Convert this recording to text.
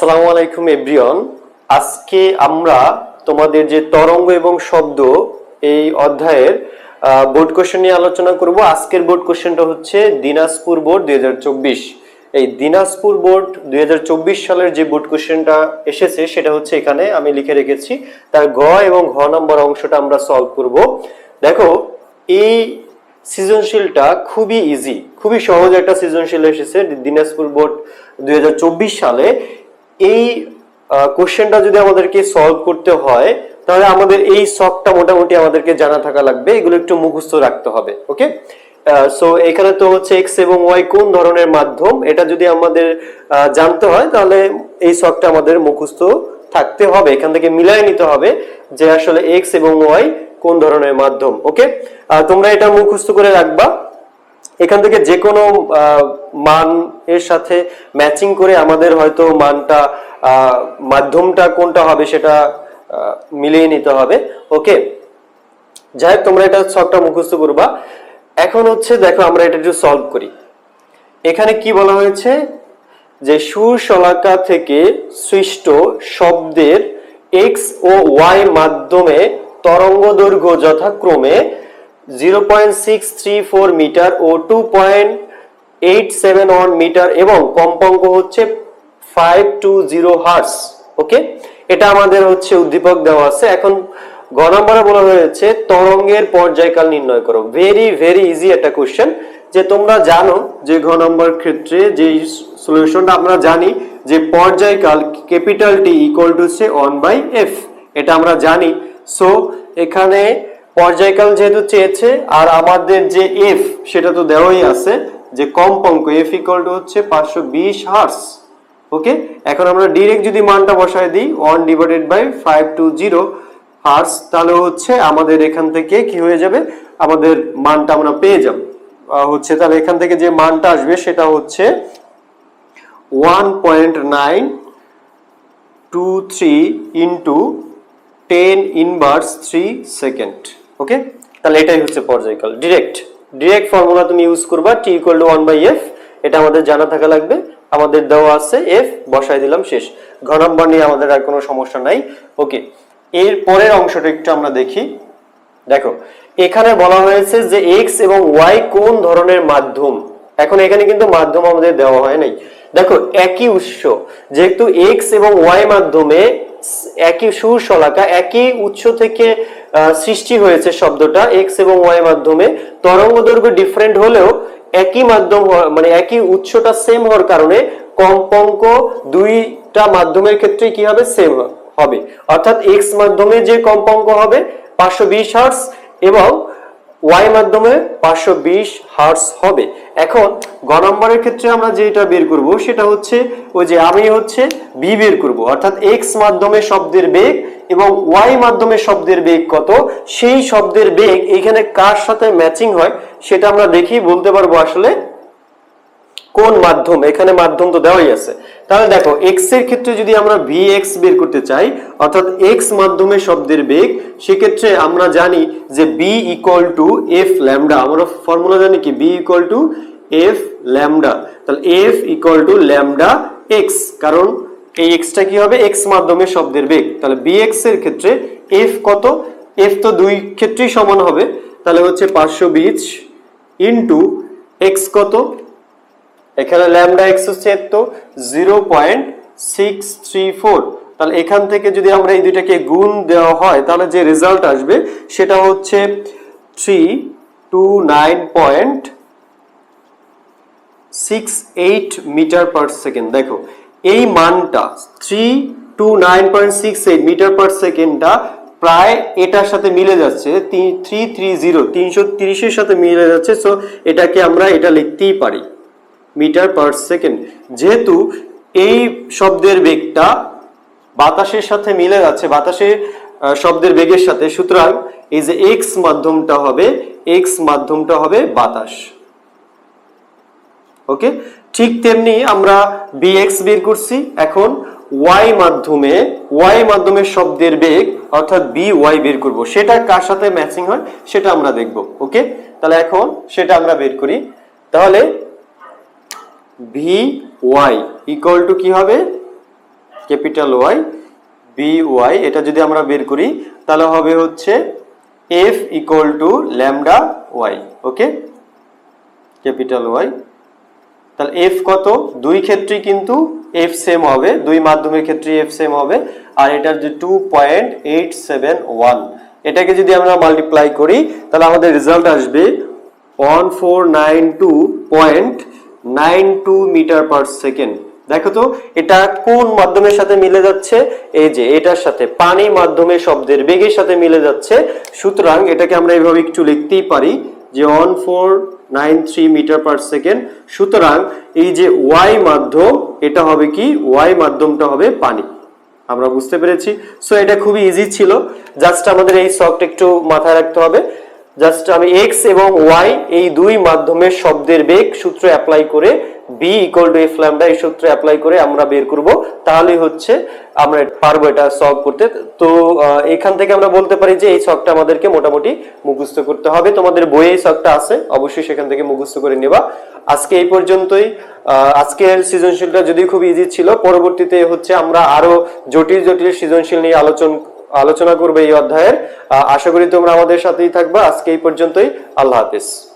আসসালামু আলাইকুম, এভরিওয়ান। আজকে আমরা তোমাদের যে তরঙ্গ এবং শব্দ এই অধ্যায়ের বোর্ড কোশ্চেন নিয়ে আলোচনা করব। আজকের বোর্ড কোশ্চেনটা হচ্ছে দিনাজপুর বোর্ড দুই এই দিনাজপুর বোর্ড দুই সালের যে বোর্ড কোশ্চেনটা এসেছে, সেটা হচ্ছে এখানে আমি লিখে রেখেছি। তার গ এবং ঘ নম্বর অংশটা আমরা সলভ করব। দেখো, এই সৃজনশীলটা খুবই ইজি খুবই সহজ একটা সৃজনশীল এসেছে দিনাজপুর বোর্ড দুই হাজার চব্বিশ সালে। এই কোশ্চেনটা যদি আমাদেরকে সলভ করতে হয়, তাহলে আমাদের এই শখটা মোটামুটি আমাদেরকে জানা থাকা লাগবে, এগুলো একটু মুখস্থ রাখতে হবে ওকে সো এখানে তো হচ্ছে এক্স এবং ওয়াই কোন ধরনের মাধ্যম? এটা যদি আমাদের জানতে হয়, তাহলে এই শখটা আমাদের মুখস্থ থাকতে হবে, এখান থেকে মিলাই নিতে হবে যে আসলে এক্স এবং ওয়াই কোন ধরনের মাধ্যম ওকে তোমরা এটা মুখস্থ করে রাখবা। এখান থেকে যে কোনো মান এর সাথে ম্যাচিং করে আমাদের হয়তো মানটা মাধ্যমটা কোনটা হবে সেটা মিলিয়ে নিতে হবে। ওকে যাই হোক, তোমরা এটা সবটা মুখস্থ করবা। এখন হচ্ছে দেখো, আমরা এটা একটু সলভ করি। এখানে কি বলা হয়েছে? যে সুর শলাকা থেকে সৃষ্ট শব্দের এক্স ও ওয়াই মাধ্যমে তরঙ্গ দৈর্ঘ্য যথাক্রমে zero point six three four metre ও two point eight seven one metre এবং কম্পাঙ্ক হচ্ছে five two zero hertz okay? এটা আমাদের হচ্ছে উদ্দীপক দেওয়া আছে। এখন গ নম্বরে বলা হয়েছে, তরঙ্গের পর্যায়কাল নির্ণয় করো। ভেরি ভেরি ইজি একটা কোশ্চেন যে তোমরা জানো যে ঘ নম্বর ক্ষেত্রে যে সলিউশনটা আমরা জানি, যে পর্যায়কাল ক্যাপিটাল টি ইকুয়াল টু হচ্ছে ওয়ান বাই এফ এটা আমরা জানি। সো এখানে পর্যায়কাল যেহেতু চেয়েছে, আর আমাদের যে এফ সেটা তো দেওয়াই আছে, যে কম্পাঙ্ক এফ ইকুয়াল টু হচ্ছে পাঁচশো বিশ হার্স ওকে এখন আমরা ডিরেক্ট যদি মানটা বসায় দিই one divided by five two zero hertz তাহলে হচ্ছে আমাদের এখান থেকে কি হয়ে যাবে? আমাদের মানটা আমরা পেয়ে যাব। হচ্ছে তাহলে এখান থেকে যে মানটা আসবে, সেটা হচ্ছে one point nine two three into ten inverse three second okay তাহলে এটাই হচ্ছে পর্যায়কাল। ডিরেক্ট ডিরেক্ট ফর্মুলা তুমি ইউজ করবা T equal to one by F এটা আমাদের জানা থাকা লাগবে। আমাদের দেওয়া আছে এফ বসাই দিলাম, শেষ। ঘ নম্বর নিয়ে আমাদের আর কোনো সমস্যা নাই। ওকে এর পরের অংশটা একটু আমরা দেখি। দেখো, এখানে বলা হয়েছে যে এক্স এবং ওয়াই কোন ধরনের মাধ্যম? এখন এখানে কিন্তু মাধ্যম আমাদের দেওয়া হয় নাই। দেখো, একই উৎস। যেহেতু এক্স এবং ওয়াই মাধ্যমে একই সুর শলাকা একই উৎস থেকে সৃষ্টি হয়েছে শব্দটা এক্স এবং ওয়াই মাধ্যমে। তরঙ্গ দৈর্ঘ্য ডিফারেন্ট হলেও একই মাধ্যম মানে একই উৎসটা সেম হওয়ার কারণে কম্পঙ্ক দুইটা মাধ্যমের ক্ষেত্রে কি হবে? সেম হবে। অর্থাৎ এক্স মাধ্যমে যে কম্পাঙ্ক হবে, পাঁচশো বিশ হার্স এবং ওয়াই মাধ্যমে পাঁচশো বিশ হার্স হবে। এখন গ নম্বরের ক্ষেত্রে আমরা যেটা বের করব, সেটা হচ্ছে ওই যে আমি হচ্ছে বি বের করব। অর্থাৎ এক্স মাধ্যমে শব্দের বেগ এবং ওয়াই মাধ্যমে শব্দের বেগ কত? সেই শব্দের বেগ এখানে কার সাথে ম্যাচিং হয়, সেটা আমরা দেখি, বলতে পারব আসলে কোন মাধ্যম? এখানে মাধ্যম তো দেওয়াই আছে। তাহলে দেখো এক্সের ক্ষেত্রে যদি আমরা ভি এক্স বের করতে চাই, অর্থাৎ এক্স মাধ্যমে শব্দের বেগ, সেক্ষেত্রে আমরা জানি যে V equal to F lambda আমরা ফর্মুলা জানি কি? V equal to F lambda তাহলে F equal to lambda X কারণ এই এক্সটা কি হবে? এক্স মাধ্যমে শব্দের বেগ। তাহলে বি এক্সের ক্ষেত্রে এফ কত? এফ তো দুই ক্ষেত্রেই সমান হবে। তাহলে হচ্ছে পাঁচশো বিশ ইন্টু এক্স কত? এখানে ল্যামডা এক্স হচ্ছে তো zero point six three four. তাহলে এখান থেকে যদি আমরা এই দুইটাকে গুণ দেওয়া হয়, তাহলে যে রেজাল্ট আসবে সেটা হচ্ছে three two nine point six eight metre per second দেখো, এই মানটা three two nine point six eight metre per সেকেন্ডটা প্রায় এটার সাথে মিলে যাচ্ছে থ্রি থ্রি জিরো তিনশো তিরিশের সাথে মিলে যাচ্ছে। সো এটাকে আমরা এটা লিখতেই পারি। Metre per second. যেহেতু এই শব্দের বেগটা বাতাসের সাথে মিলে যাচ্ছে বাতাসে শব্দের বেগের সাথে, সুতরাং এই যে এক্স মাধ্যমটা হবে এক্স মাধ্যমটা হবে বাতাস। ওকে? ঠিক তেমনি আমরা বিএক্স বের করছি। এখন ওয়াই মাধ্যমে ওয়াই মাধ্যমে শব্দের বেগ, অর্থাৎ বি ওয়াই বের করব। সেটা কার সাথে ম্যাচিং হয়, সেটা আমরা দেখব। ওকে? তাহলে এখন সেটা আমরা বের করি। তাহলে ভি ওয়াই ইকুয়াল টু কি হবে? ক্যাপিটাল ওয়াই বি ওয়াই, এটা যদি আমরা বের করি, তাহলে হবে হচ্ছে F equal to lambda Y okay capital Y তাহলে এফ কত? দুই ক্ষেত্রেই কিন্তু এফ সেম হবে, দুই মাধ্যমের ক্ষেত্রে এফ সেম হবে, আর এটার যে two point eight seven one এটাকে যদি আমরা মাল্টিপ্লাই করি, তাহলে আমাদের রেজাল্ট আসবে one four nine two point nine two metre per second. দেখো তো, এটা কোন মাধ্যমের সাথে মিলে যাচ্ছে? এই যে, এটার সাথে। পানি মাধ্যমে শব্দের বেগের সাথে মিলে যাচ্ছে। সুতরাং এটাকে আমরা এইভাবে একটু লিখতেই পারি যে one four nine three metre per second. সুতরাং এই যে ওয়াই মাধ্যম, এটা হবে কি? ওয়াই মাধ্যমটা হবে পানি। আমরা বুঝতে পেরেছি। সো এটা খুবই ইজি ছিল। জাস্ট আমাদের এই সফট একটু মাথায় রাখতে হবে। জাস্ট আমি এক্স এবং ওয়াই এই দুই মাধ্যমের শব্দের বেগ সূত্র অ্যাপ্লাই করে V equal to F lambda এই সূত্র অ্যাপ্লাই করে আমরা বের করব। তাহলেই হচ্ছে আমরা পারব এটা সলভ করতে। তো এখান থেকে আমরা বলতে পারি যে এই ছকটা আমাদেরকে মোটামুটি মুখস্থ করতে হবে। তোমাদের বইয়ে এই ছকটা আছে, অবশ্যই সেখান থেকে মুখস্থ করে নেবা। আজকে এই পর্যন্তই। আজকের সৃজনশীলটা যদিও খুব ইজি ছিল, পরবর্তীতে হচ্ছে আমরা আরও জটিল জটিল সৃজনশীল নিয়ে আলোচনা আলোচনা করবে এই অধ্যায়ের। আশা করি তোমরা আমাদের সাথেই থাকবা। আজকে এই পর্যন্তই। আল্লাহ হাফিজ।